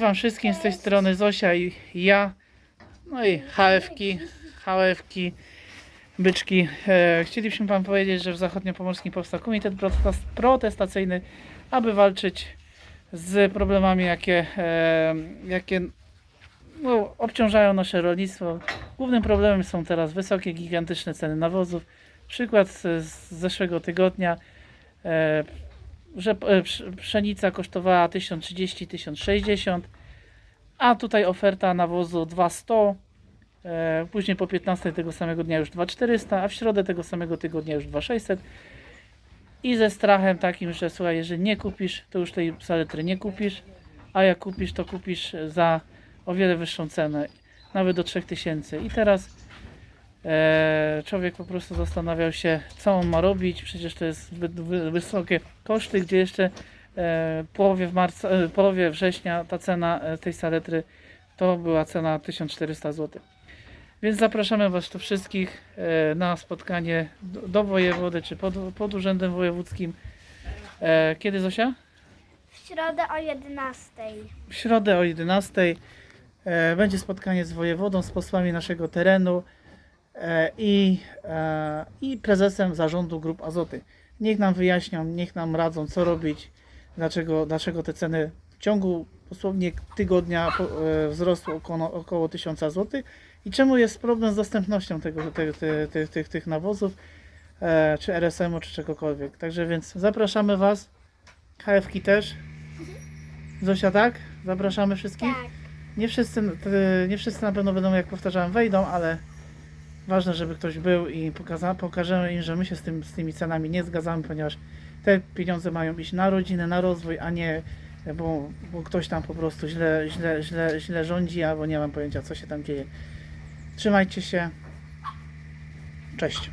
Wam wszystkim z tej strony Zosia i ja. No i HF-ki, byczki. E, chcielibyśmy Wam powiedzieć, że w Zachodniopomorskim powstał komitet protest- protestacyjny, aby walczyć z problemami, jakie, e, jakie no, obciążają nasze rolnictwo. Głównym problemem są teraz wysokie, gigantyczne ceny nawozów. Przykład z, z zeszłego tygodnia. E, że e, psz- pszenica kosztowała 1030-1060, a tutaj oferta nawozu 200, e, później po 15 tego samego dnia już 2400, a w środę tego samego tygodnia już 2600 i ze strachem takim, że słuchaj, jeżeli nie kupisz, to już tej saletry nie kupisz, a jak kupisz, to kupisz za o wiele wyższą cenę, nawet do 3000 i teraz człowiek po prostu zastanawiał się, co on ma robić, przecież to jest zbyt wy- wysokie koszty, gdzie jeszcze e, w połowie, w marca, e, połowie września ta cena e, tej saletry to była cena 1400 zł. Więc zapraszamy Was tu wszystkich e, na spotkanie do, wojewody czy pod, pod urzędem wojewódzkim. E, kiedy Zosia? W środę o 11. w środę o 11 e, będzie spotkanie z wojewodą, z posłami naszego terenu e, i, e, i prezesem zarządu grup Azoty. Niech nam wyjaśnią, niech nam radzą, co robić, dlaczego, dlaczego te ceny w ciągu dosłownie tygodnia e, wzrosły około, około 1000 zł i czemu jest problem z dostępnością tego, te, te, te, tych, tych nawozów, e, czy RSM-u, czy czegokolwiek. Także więc zapraszamy Was, HF-ki też. Zosia, tak? Zapraszamy wszystkich? Tak. Nie wszyscy, nie wszyscy na pewno będą, jak powtarzałem, wejdą, ale ważne, żeby ktoś był i pokaza, pokażemy im, że my się z, tym, z tymi cenami nie zgadzamy, ponieważ te pieniądze mają iść na rodzinę, na rozwój, a nie, bo, bo ktoś tam po prostu źle, źle, źle, źle rządzi, albo nie mam pojęcia, co się tam dzieje. Trzymajcie się. Cześć.